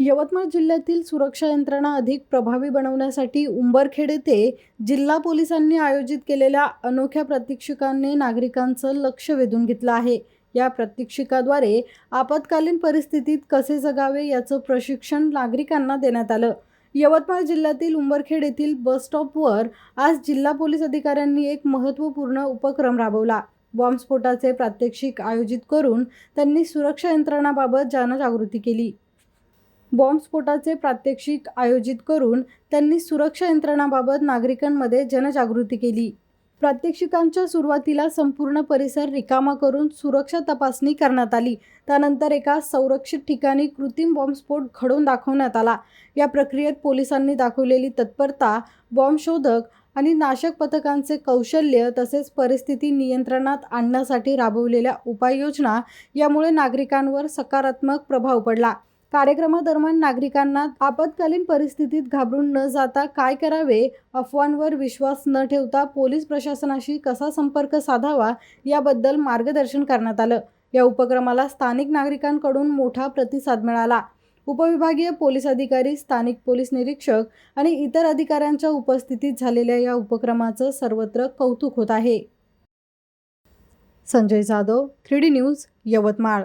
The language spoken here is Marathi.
यवतमाळ जिल्ह्यातील सुरक्षा यंत्रणा अधिक प्रभावी बनवण्यासाठी उंबरखेड येथे जिल्हा पोलिसांनी आयोजित केलेल्या अनोख्या प्रात्यक्षिकाने नागरिकांचं लक्ष वेधून घेतलं आहे. या प्रात्यक्षिकाद्वारे आपत्कालीन परिस्थितीत कसे जगावे याचं प्रशिक्षण नागरिकांना देण्यात आलं. यवतमाळ जिल्ह्यातील उंबरखेड येथील बसस्टॉपवर आज जिल्हा पोलीस अधिकाऱ्यांनी एक महत्त्वपूर्ण उपक्रम राबवला. बॉम्बस्फोटाचे प्रात्यक्षिक आयोजित करून त्यांनी सुरक्षा यंत्रणाबाबत जनजागृती केली. बॉम्बस्फोटाचे प्रात्यक्षिक आयोजित करून त्यांनी सुरक्षा यंत्रणाबाबत नागरिकांमध्ये जनजागृती केली. प्रात्यक्षिकांच्या सुरुवातीला संपूर्ण परिसर रिकामा करून सुरक्षा तपासणी करण्यात आली. त्यानंतर एका संरक्षित ठिकाणी कृत्रिम बॉम्बस्फोट घडवून दाखवण्यात आला. या प्रक्रियेत पोलिसांनी दाखवलेली तत्परता बॉम्बशोधक आणि नाशक पथकांचे कौशल्य तसेच परिस्थिती नियंत्रणात आणण्यासाठी राबवलेल्या उपाययोजना यामुळे नागरिकांवर सकारात्मक प्रभाव पडला. कार्यक्रमादरम्यान नागरिकांना आपत्कालीन परिस्थितीत घाबरून न जाता काय करावे अफवांवर विश्वास न ठेवता पोलीस प्रशासनाशी कसा संपर्क साधावा याबद्दल मार्गदर्शन करण्यात आलं. या उपक्रमाला स्थानिक नागरिकांकडून मोठा प्रतिसाद मिळाला. उपविभागीय पोलीस अधिकारी स्थानिक पोलीस निरीक्षक आणि इतर अधिकाऱ्यांच्या उपस्थितीत झालेल्या या उपक्रमाचं सर्वत्र कौतुक होत आहे. Sanjay Jadhav three D news Yavatmal.